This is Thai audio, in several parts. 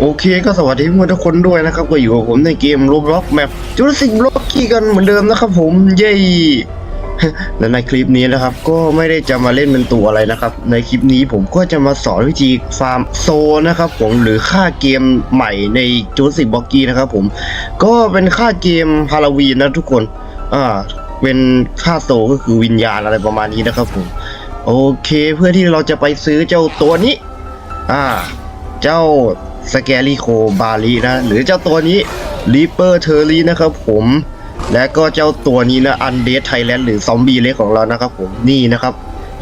โอเคก็สวัสดีเพื่อนทุกคนด้วยนะครับ ก็อยู่กับผมในเกม Roblox Map จุลศิษย์บล็อกกี้กันเหมือนเดิมนะครับผมเย้และในคลิปนี้นะครับ ก็ไม่ได้จะมาเล่นเป็นตัวอะไรนะครับ ในคลิปนี้ผมก็จะมาสอนวิธีฟาร์มโซนะครับผมหรือค่าเกมใหม่ในจุลศิษย์บล็อกกี้นะครับผมก็เป็นค่าเกมฮาโลวีนนะทุกคนอ่าเป็นค่าโซก็คือวิญญาณอะไรประมาณนี้นะครับผมโอเคเพื่อที่เราจะไปซื้อเจ้าตัวนี้ อ่า เจ้า สแกรี่โคบาลีนะ หรือเจ้าตัวนี้รีเปอร์เทอร์ลีนะครับผมและก็เจ้าตัวนี้นะอันเด t ไทยแลนด์หรือซอมบี้เล็กของเรานะครับผมนี่นะครับ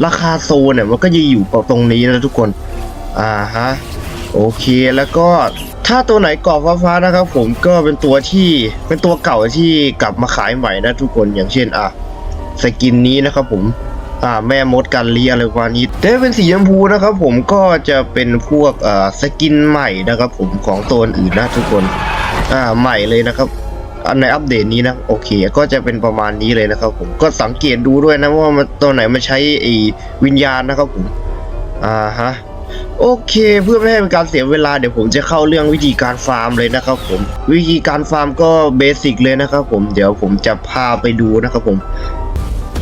ราคาโซนเนี่ยมันก็จะอยู่ตรงนี้นะทุกคนอ่าฮะโอเคแล้วก็ถ้าตัวไหนกรอบฟ้าๆนะครับ ผมก็เป็นตัวที่เป็นตัวเก่าที่กลับมาขายใหม่นะทุกคนอย่างเช่นอะสกินนี้นะครับผม อ่าแม่มดกันเลียอะไรประมาณนี้แต่ถ้เป็นสีชมพูนะครับ ผมก็จะเป็นพวกอ่าสกินใหม่นะครับ ผมของตัวอื่นนะทุกคนอ่าใหม่เลยนะครับอันในอัปเดตนี้นะโอเค ก็จะเป็นประมาณนี้เลยนะครับ ผมก็สังเกตดูด้วยนะว่ามันตัวไหนมันใช้ไอ้วิญญาณนะครับผมอ่าฮะโอเคเพื่อไม่ให้เป็นการเสียเวลาเดี๋ยวผมจะเข้าเรื่องวิธีการฟาร์มเลยนะครับผมวิธีการฟาร์มก็เบสิกเลยนะครับผมเดี๋ยวผมจะพาไปดูนะครับผม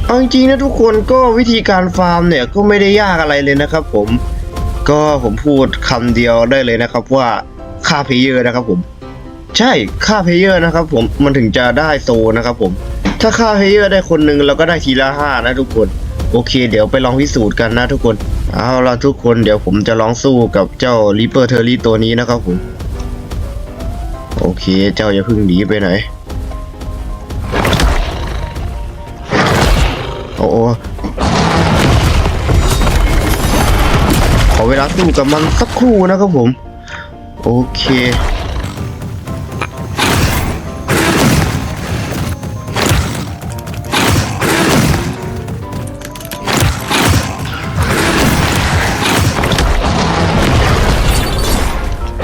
เอาจริงๆนะทุกคนก็วิธีการฟาร์มเนี่ยก็ไม่ได้ยากอะไรเลยนะครับ ผมก็ผมพูดคำเดียวได้เลยนะครับ ว่าค่าเพลเยอร์นะครับผม ใช่ค่าเพลเยอร์นะครับผมมันถึงจะได้โซนะครับผมถ้าค่าเพลเยอร์ได้คนหนึ่งเราก็ได้ทีละห้านะทุกคนโอเค เดี๋ยวไปลองพิสูจน์กันนะทุกคนเอาละทุกคนเดี๋ยวผมจะลองสู้กับเจ้าริเปอร์เทอรี่ตัวนี้นะครับผมโอเค เจ้าอย่าพิ่งหนีไปไหน โอ้โหขอเวลาสู้กับมันสักครู่นะครับผม โอเค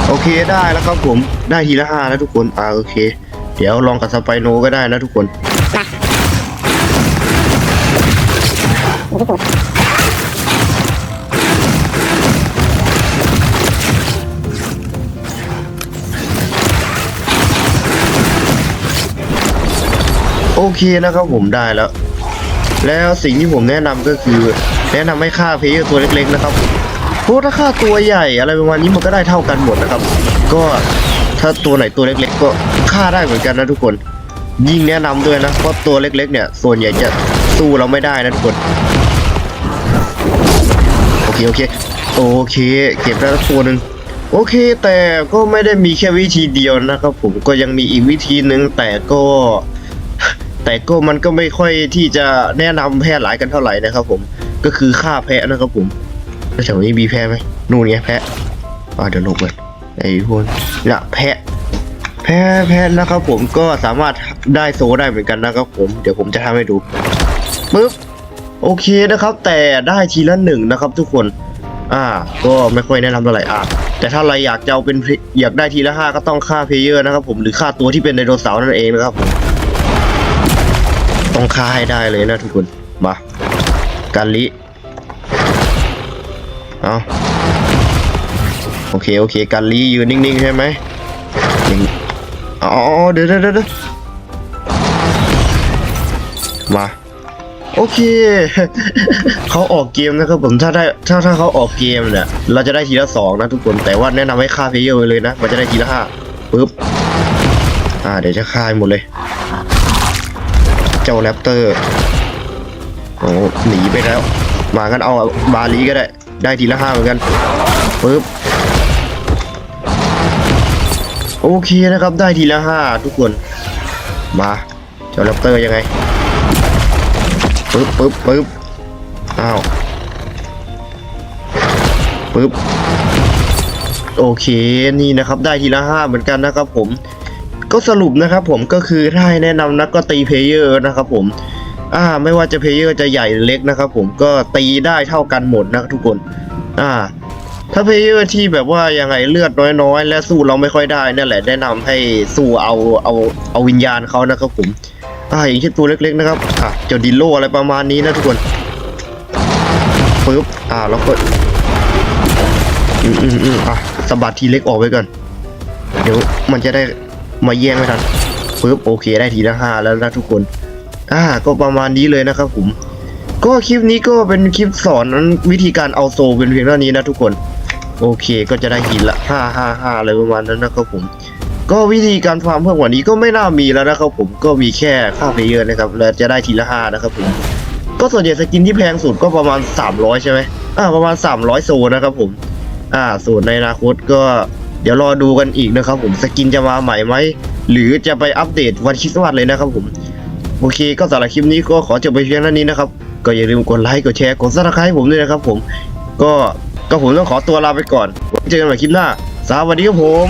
โอเคได้แล้วครับผมได้ทีละห้าแล้วทุกคนอ่าโอเค เดี๋ยวลองกับสไปโนก็ได้นะทุกคน โอเคนะครับผมได้แล้ว แล้วสิ่งที่ผมแนะนำก็คือ แนะนำให้ค่าเพลเยอร์ตัวเล็กๆนะครับเพราะถ้าค่าตัวใหญ่อะไรประมาณนี้มันก็ได้เท่ากันหมดนะครับ ก็ถ้าตัวไหนตัวเล็ก ๆ ก็ค่าได้เหมือนกันนะทุกคน ยิ่งแนะนำด้วยนะเพราะตัวเล็ก ๆ เนี่ย ส่วนใหญ่จะสู้เราไม่ได้นะทุกคน เคโอเคโอเค เก็บได้แล้วตัวหนึ่งโอเค แต่ก็ไม่ได้มีแค่วิธีเดียวนะครับผมก็ยังมีอีกวิธีหนึ่งแต่ก็ แต่ก็มันก็ไม่ค่อยที่จะแนะนำแพร่หลายกันเท่าไหร่นะครับ ผมก็คือฆ่าแพะนะครับผมแล้วแถวนี้มีแพะไหมนู่นไงแพะอ่าเดี๋ยวลงไปไอ้พวกน่ะแพะแพะแพะนะครับผมก็สามารถได้โซได้เหมือนกันนะครับผมเดี๋ยวผมจะทำให้ดูปึ๊บ โอเคนะครับ แต่ได้ทีละหนึ่งนะครับทุกคน อ่า ก็ไม่ค่อยแนะนำเท่าไหร่อะแต่ถ้าเราอยากจะเอาเป็นอยากได้ทีละห้าก็ต้องค่าเพลเยอร์นะครับผมหรือค่าตัวที่เป็นไดโนเสาร์นั่นเองนะครับผมต้องฆ่าให้ได้เลยนะทุกคนมากันลิเอาโอเคโอเคกันลิยืนนิ่งๆใช่ไหมอ๋อเดี๋ยวเดี๋ยวเดี๋ยวมา โอเค เขาออกเกมนะครับผมถ้าได้ถ้าถ้าเขาออกเกมเนี่ยเราจะได้ทีละสองนะทุกคนแต่ว่าแนะนำให้ฆ่าเพลเยอร์ไว้เลยนะมันจะได้ทีละห้าปึ๊บอ่าเดี๋ยวจะฆ่าให้หมดเลย เจ้าแรปเตอร์โอ้หนีไปแล้ว มากันเอาบาลีก็ได้ ได้ทีละห้าเหมือนกันปึ๊บโอเคนะครับได้ทีละห้าทุกคน มา เจ้าแรปเตอร์ยังไง ปึ๊บปึ๊บปึ๊บอ้าวปึ๊บโอเคนี่นะครับได้ทีละห้าเหมือนกันนะครับผมก็สรุปนะครับผมก็คือถ้าให้แนะนำนะก็ตีเพลเยอร์นะครับผมอ่าไม่ว่าจะเพลเยอร์จะใหญ่หรือเล็กนะครับผมก็ตีได้เท่ากันหมดนะทุกคนอ่าถ้าเพลเยอร์ที่แบบว่ายังไงเลือดน้อยๆ และสู้เราไม่ค่อยได้นั่นแหละแนะนำให้สู้เอาเอาเอาวิญญาณเขานะครับผม อ่าอย่างเช่นตัวเล็กๆนะครับอะเจ้าดิโลอะไรประมาณนี้นะทุกคนปึ๊บอ่าแล้วก็อืมอืมอืมอะสะบัดทีเล็กออกไปก่อนเดี๋ยวมันจะได้มาแย่งไม่ทันปึ๊บโอเคได้ทีละห้าแล้วนะทุกคนอ่าก็ประมาณนี้เลยนะครับผมก็คลิปนี้ก็เป็นคลิปสอนวิธีการเอาโซเป็นเพียงเท่านี้นะทุกคน โอเคก็จะได้หินละห้าห้าห้าอะไรประมาณนั้นนะครับผม ก็วิธีการฟาร์มเพิ่มกว่านี้ก็ไม่น่ามีแล้วนะครับผมก็มีแค่ค่าเพลเยอร์นะครับแล้วจะได้ทีละห้านะครับผมก็ส่วนใหญ่สกินที่แพงสุดก็ประมาณ 300 ใช่ไหมอ่าประมาณ 300 โซนะครับผม อ่าส่วนในอนาคตก็เดี๋ยวรอดูกันอีกนะครับผมสกินจะมาใหม่ไหม หรือจะไปอัปเดตวันคริสต์มาสเลยนะครับผม โอเคก็สำหรับคลิปนี้ก็ขอจบไปเพียงเท่านี้นะครับ ก็อย่าลืมกดไลค์กดแชร์กดซับสไครต์ผมด้วยนะครับผม ก็ก็ผมต้องขอตัวลาไปก่อนเจอกันใหม่คลิปหน้า สวัสดีครับผม